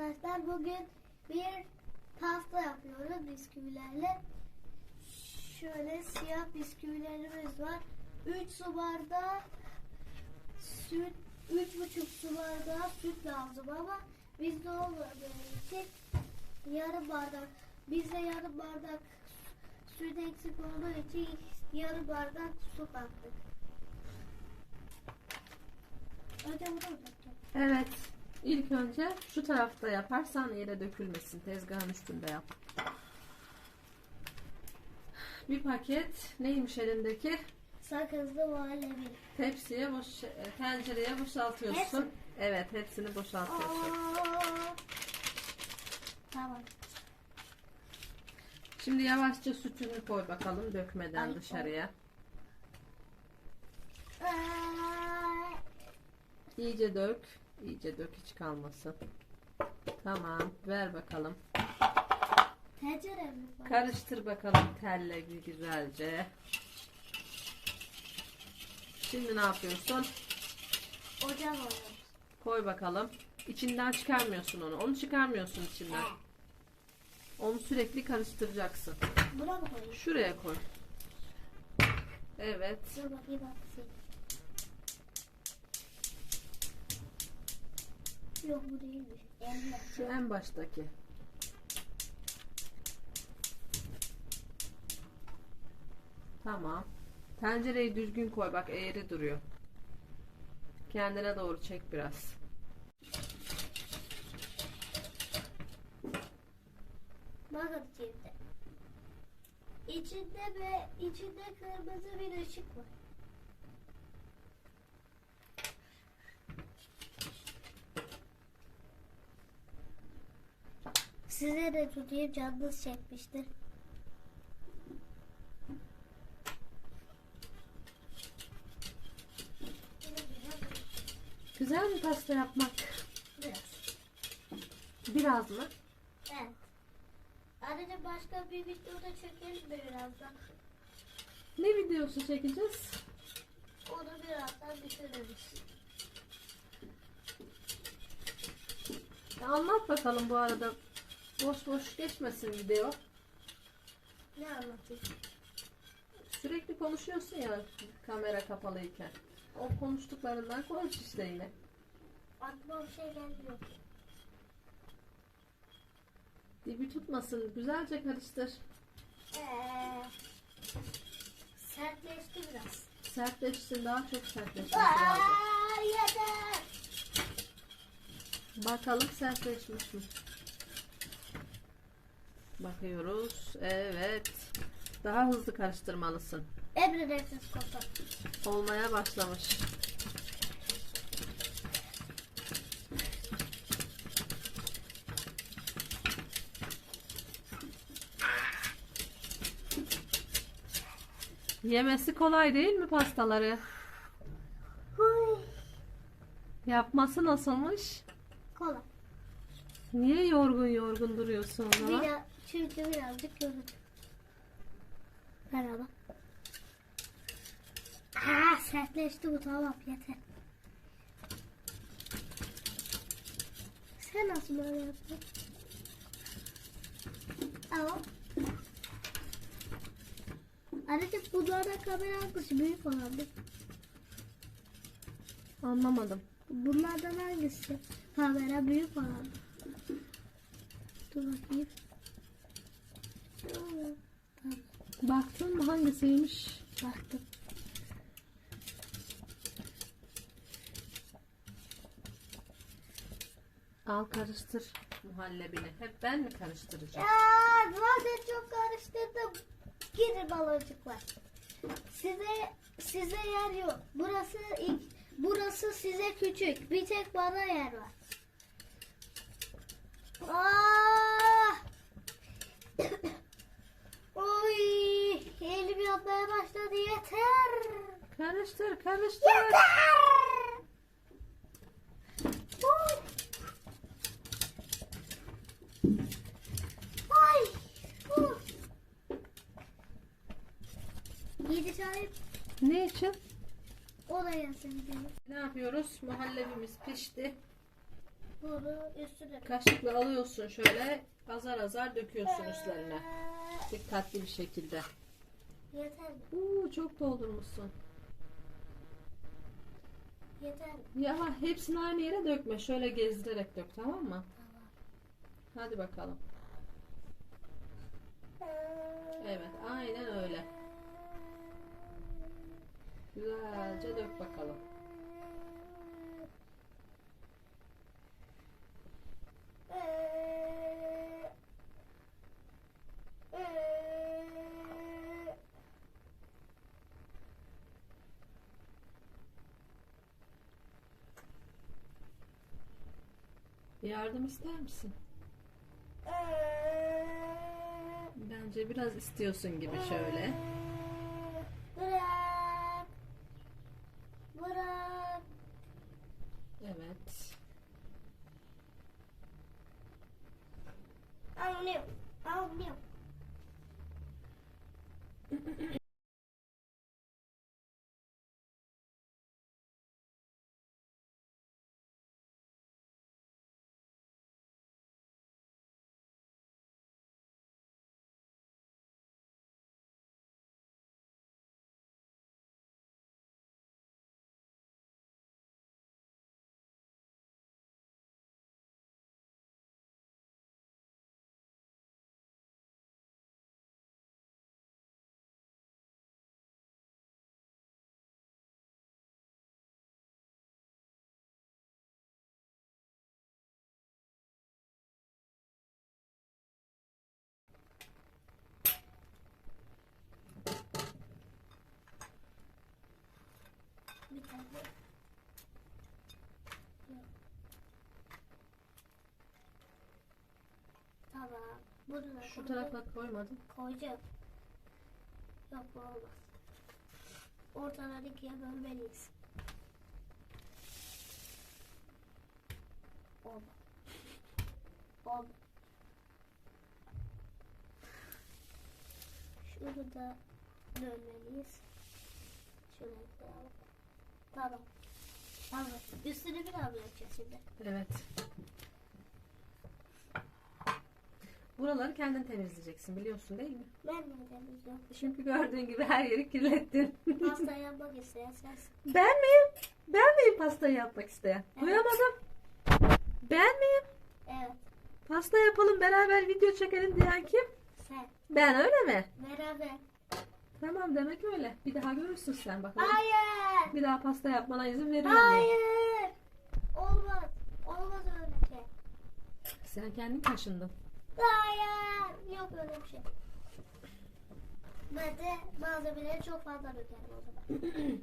arkadaşlar. Bugün bir pasta yapıyoruz bisküvilerle. Şöyle siyah bisküvilerimiz var. 3 su bardağı süt, 3,5 su bardağı süt lazım ama bizde olmadığı için yarım bardak bizde yarım bardak süt eksik olduğu için yarım bardak su kattık. Önce bunu? Evet. İlk önce şu tarafta yaparsan yere dökülmesin. Tezgahın üstünde yap. Bir paket neymiş elindeki? Sakızlı muhallebi. Tepsiye boş, e, tencereye boşaltıyorsun. Hepsi. Evet, hepsini boşaltıyorsun. Aa. Tamam. Şimdi yavaşça sütünü koy bakalım dökmeden Ay, dışarıya. Aa. İyice dök. İyice dök hiç kalmasın. Tamam, ver bakalım. Tencere mi? Karıştır bakalım telle bir güzelce. Şimdi ne yapıyorsun? Ocak oluyor. Koy bakalım. İçinden çıkarmıyorsun onu. Onu çıkarmıyorsun içinden. Onu sürekli karıştıracaksın. Buna mı koyayım? Şuraya koy. Evet. Dur bakayım bak. Yok bu değilmiş. Şu en baştaki. Tamam. Tencereyi düzgün koy. Bak eğri duruyor. Kendine doğru çek biraz. Bakın içinde. İçinde ve içinde kırmızı bir ışık var. Size de tutayım canınız çekmiştir. Güzel mi pasta yapmak? Biraz. Biraz mı? Evet. Ayrıca başka bir videoda çekelim mi birazdan? Ne videosu çekeceğiz? Onu birazdan bitiririz. Anlat bakalım bu arada. Boş boş geçmesin video. Ne anlatayım? Sürekli konuşuyorsun ya kamera kapalıyken. O konuştuklarından konuş işte yine. Aklıma bir şey gelmiyor. Dibi tutmasın. Güzelce karıştır. Ee, sertleşti biraz. Sertleşsin. Daha çok sertleşmesi lazım. Aa, yeter. Bakalım sertleşmiş mi? Bakıyoruz. Evet. Daha hızlı karıştırmalısın. Emredersiniz komutanım. Olmaya başlamış. Yemesi kolay değil mi pastaları? Yapması nasılmış? Kolay. Niye yorgun yorgun duruyorsun o zaman? Biraz, çünkü birazcık yoruldum. Merhaba. Aa, sertleşti bu tamam yeter. Sen nasıl böyle yaptın? Ama Ayrıca bunlarda kamera hangisi büyük olandı? Anlamadım. Bunlardan hangisi? Kamera büyük olan. Dur bakayım. Aa, Tamam, Baktın mı hangisiymiş? baktım. Al karıştır muhallebini. Hep ben mi karıştıracağım? Ya zaten çok karıştırdım. Gidin baloncuklar. Size size yer yok. Burası ilk, burası size küçük. Bir tek bana yer var. Aa! Oy, elim yanmaya başladı yeter. Karıştır karıştır. Yeter. Yedi sahip Ne için? o da yazın gidelim. Ne yapıyoruz? Muhallebimiz pişti. Bunu üstüne. Kaşıkla alıyorsun şöyle azar azar döküyorsun üstlerine. Dikkatli bir şekilde. Yeter? Uuu çok doldurmuşsun. Yeter? Ya hepsini aynı yere dökme. Şöyle gezdirerek dök tamam mı? Tamam. Hadi bakalım. Evet aynen öyle. Güzelce dök bakalım. Yardım ister misin? Bence biraz istiyorsun gibi şöyle. Bırak. Bırak. Evet. Anlıyorum. Anlıyorum. Bir tane. Yok. Tamam. Bunu Şu koydum. tarafa koymadım. Koyacağım. Yok bu olmaz. Ortadan ikiye bölmeliyiz. Oldu. Oldu. Şunu da bölmeliyiz. Şunu koyalım. Tamam. Tamam. Üstünü bir daha bırakacağız şimdi. Evet. Buraları kendin temizleyeceksin biliyorsun değil mi? Ben de temizliyorum. Çünkü gördüğün gibi her yeri kirlettin. Pasta yapmak isteyen sensin. ben miyim? Ben miyim pastayı yapmak isteyen? Evet. Duyamadım. Ben miyim? Evet. Pasta yapalım beraber video çekelim diyen kim? Sen. Ben öyle mi? Beraber. Tamam demek öyle. Bir daha görürsün sen bakalım. Hayır. Bir daha pasta yapmana izin veriyor muyum? Hayır. Olmaz. Olmaz öyle şey. Sen kendin kaşındın. Hayır. Yok öyle bir şey. Ben de malzemeleri çok fazla dökerim o zaman.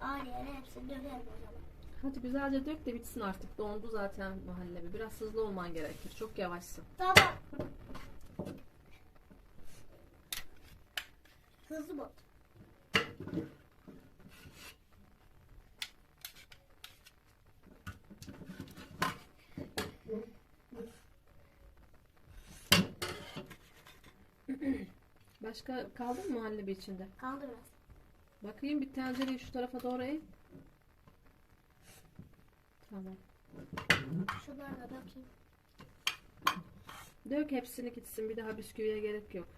Aynı yere hepsini dökerim o zaman. Hadi güzelce dök de bitsin artık. Dondu zaten muhallebi. Biraz hızlı olman gerekir. Çok yavaşsın. Tamam. Hızlı mı? Başka kaldı mı muhallebi içinde? Kaldı biraz. Bakayım bir tencereyi şu tarafa doğru eğ. Tamam. Şunları da dökeyim. Dök hepsini gitsin. Bir daha bisküviye gerek yok.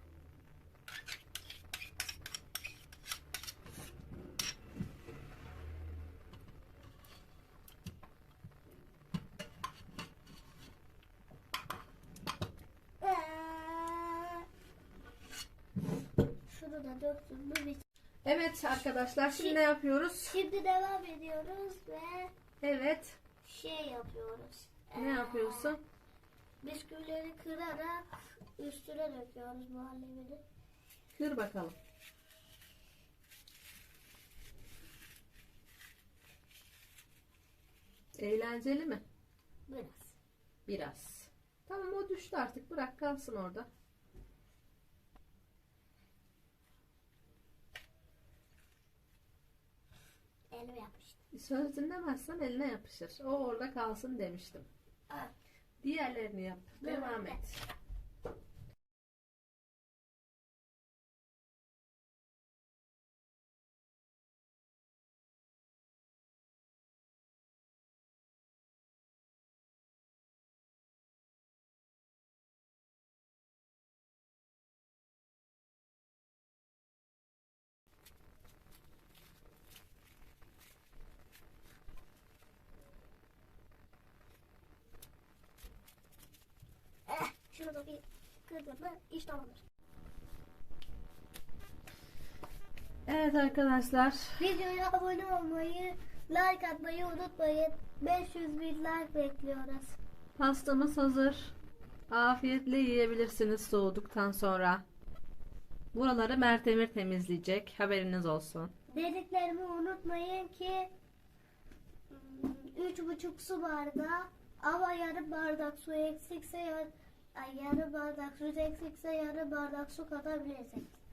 Evet arkadaşlar şimdi ne yapıyoruz? Şimdi devam ediyoruz ve Evet. şey yapıyoruz. Ne Ee, yapıyorsun? Bisküvileri kırarak üstüne döküyoruz muhallebini. Kır bakalım. Eğlenceli mi? Biraz. Biraz. Tamam o düştü artık. Bırak kalsın orada. Elime yapmıştım. Söz dinlemezsen eline yapışır. O orada kalsın demiştim. Evet. Diğerlerini yap. Devam Devam et. et. Bir kırdın mı iş tamamdır. Evet arkadaşlar. Videoya abone olmayı, like atmayı unutmayın. 500 bin like bekliyoruz. Pastamız hazır. Afiyetle yiyebilirsiniz soğuduktan sonra. Buraları Mert Emir temizleyecek. Haberiniz olsun. Dediklerimi unutmayın ki hmm, üç buçuk su bardağı ama yarım bardak su eksikse yar, ay, yarım bardak su eksikse yarım bardak su katabilirsiniz.